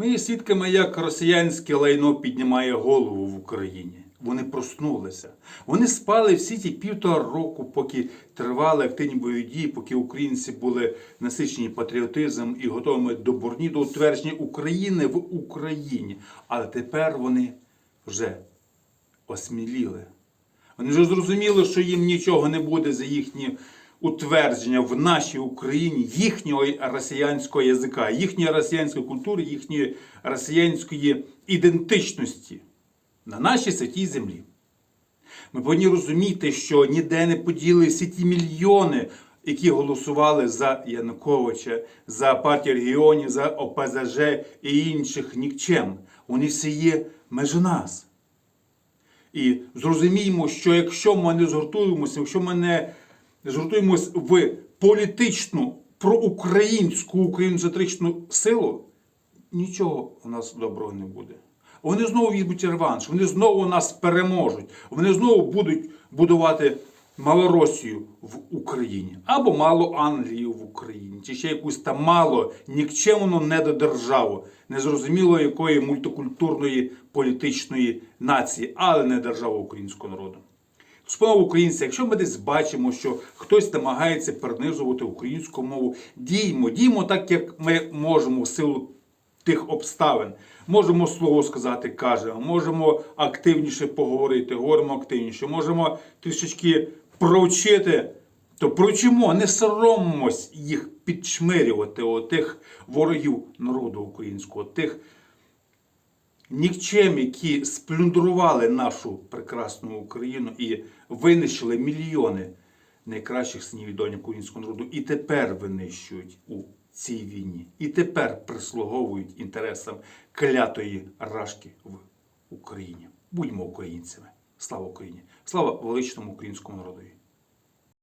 Ми є свідками, як росіянське лайно піднімає голову в Україні. Вони проснулися. Вони спали всі ті півтора року, поки тривали активні бойові дії, поки українці були насичені патріотизмом і готовими до бурні, до утвердження України в Україні. Але тепер вони вже осміліли. Вони вже зрозуміли, що їм нічого не буде за їхні утвердження в нашій Україні їхнього росіянського язика, їхньої росіянської культури, їхньої росіянської ідентичності на нашій святій землі. Ми повинні розуміти, що ніде не поділи всі ті мільйони, які голосували за Януковича, за партію регіонів, за ОПЗЖ і інших нікчем. Вони всі є межі нас. І зрозуміємо, що якщо ми не згуртуємося, якщо ми не згуртуємося в політичну, проукраїнську, українцентричну силу, нічого у нас доброго не буде. Вони знову візьмуть реванш, вони знову нас переможуть, вони знову будуть будувати Малоросію в Україні або мало Англію в Україні, чи ще якусь там мало нікчемну недодержаву, незрозуміло якої мультикультурної політичної нації, але не державу українського народу. Шановні українці, якщо ми десь бачимо, що хтось намагається принижувати українську мову, діймо, діймо так, як ми можемо в силу тих обставин. Можемо слово сказати, кажемо, можемо активніше поговорити, говоримо активніше, можемо трішечки провчити, то провчимо, не соромимось їх підшмирювати, отих ворогів народу українського, тих нікчем, які сплюндрували нашу прекрасну Україну і винищили мільйони найкращих синів і донь українського народу, і тепер винищують у цій війні, і тепер прислуговують інтересам клятої рашки в Україні. Будьмо українцями. Слава Україні! Слава величному українському народові!